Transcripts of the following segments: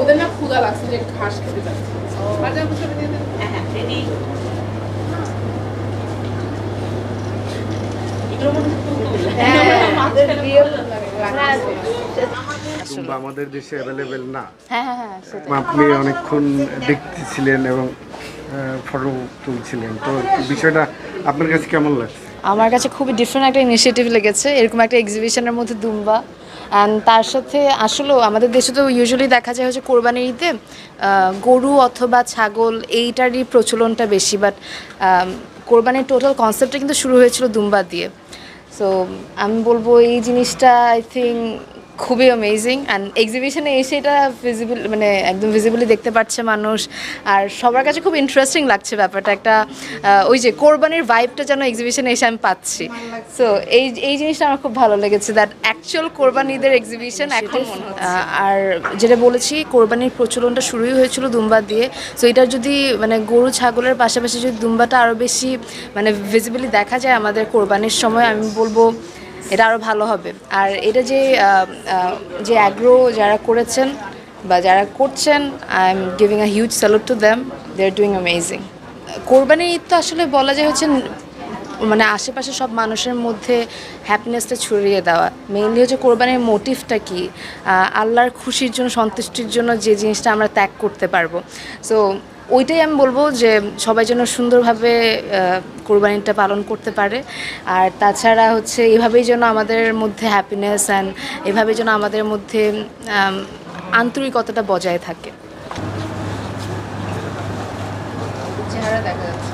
ওদের না ক্ষুদা লাগছে যে ঘাস খেতে যাচ্ছে। হ্যাঁ হ্যাঁ আমাদের দেশে অ্যাভেলেবেল না। হ্যাঁ হ্যাঁ হ্যাঁ আপনি অনেকক্ষণ দেখতেছিলেন এবং ফটো তুলছিলেন। তো বিষয়টা আপনার কাছে কেমন লাগছে? আমার কাছে খুবই ডিফারেন্ট একটা ইনিশিয়েটিভ লেগেছে। এরকম একটা এক্সিবিশনের মধ্যে দুম্বা। অ্যান্ড তার সাথে আসলেও আমাদের দেশে তো ইউজুয়ালি দেখা যায় হচ্ছে কোরবানির ঈদে গরু অথবা ছাগল এইটারই প্রচলনটা বেশি বাট কোরবানির টোটাল কনসেপ্টটা কিন্তু শুরু হয়েছিল দুম্বা দিয়ে। সো আমি বলব এই জিনিসটা আই থিঙ্ক খুবই অ্যামেজিং অ্যান্ড এক্সিবিশনে এসে এটা ভিজিবল মানে একদম ভিজিবলি দেখতে পাচ্ছে মানুষ। আর সবার কাছে খুব ইন্টারেস্টিং লাগছে ব্যাপারটা। একটা ওই যে কোরবানির ভাইবটা যেন এক্সিবিশনে এসে আমি পাচ্ছি। সো এই এই জিনিসটা আমার খুব ভালো লেগেছে দ্যাট অ্যাকচুয়াল কোরবানিদের এক্সিবিশন এখন আর যেটা বলেছি কোরবানির প্রচলনটা শুরুই হয়েছিল দুম্বা দিয়ে। সো এটা যদি মানে গরু ছাগলের পাশাপাশি যদি দুম্বাটা আরও বেশি মানে ভিজিবলি দেখা যায় আমাদের কোরবানির সময় আমি বলব এটা আরও ভালো হবে। আর এটা যে যে অ্যাগ্রো যারা করেছেন বা যারা করছেন I am giving a huge salute to them they are doing amazing কোরবানির ঈদ তো আসলে বলা যায় হচ্ছে মানে আশেপাশে সব মানুষের মধ্যে হ্যাপিনেসটা ছড়িয়ে দেওয়া। মেইনলি হচ্ছে কোরবানির মোটিভটা কি? আল্লাহর খুশির জন্য, সন্তুষ্টির জন্য যে জিনিসটা আমরা ত্যাগ করতে পারব। সো ওইটাই আমি বলব যে সবাই যেন সুন্দরভাবে কোরবানিটা পালন করতে পারে। আর তাছাড়া হচ্ছে এভাবেই যেন আমাদের মধ্যে হ্যাপিনেস অ্যান্ড এভাবেই যেন আমাদের মধ্যে আন্তরিকতাটা বজায় থাকে। চেহারা দেখা যাচ্ছে।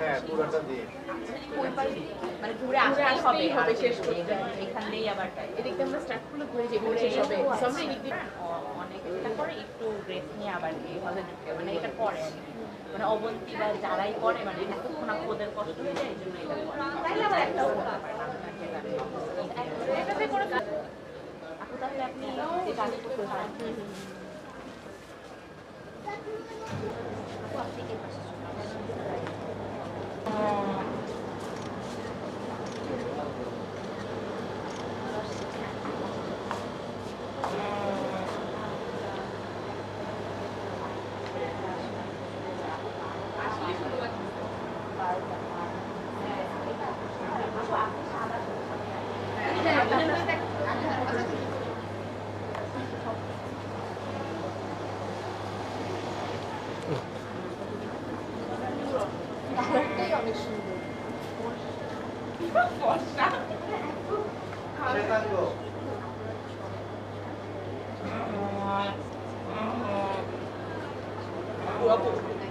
হ্যাঁ পুরোটা দিয়ে। মানে ঘুরে আসতেই হবে হবে শেষ করতে। এখান দিয়েই আবার এদিকে আমরা স্টার্ট করলে ঘুরে যেগুলো শেষ হবে। So এদিক দিয়ে অনেকটা করে একটু রেস্ট নিয়ে আবার এই হলে মানে এটা পরে মানে অবন্তি বা যারাই করে মানে আপু ওদের কষ্ট হয়ে যায় এই জন্য এটা করে তাইলে আবার একটাও করতে না আপনি বর্ষা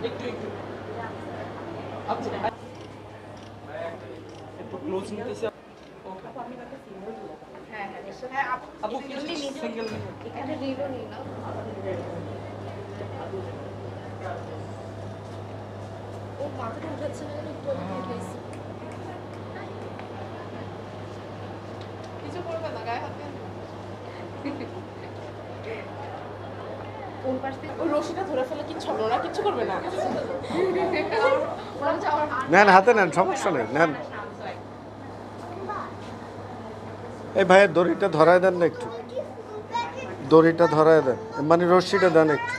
একটু একটু আচ্ছা একটু ক্লোজ নিতেছি হ্যাঁ হ্যাঁ আপু সিঙ্গেল এখানে রিলও নিই না ও মাথাটা উঠাচ্ছে না একটু উঠেছি কিছু করবে না গায়ে হাতে ওই রশিটা ধরে ফেলে কিচ্ছু হবে না কিচ্ছু করবে না। নেন হাতে নেন সমস্যা নেই নেন। এই ভাইয়ের দড়িটা ধরায় দেন না একটু। দড়িটা ধরায় দেন মানে রশ্মিটা দেন একটু।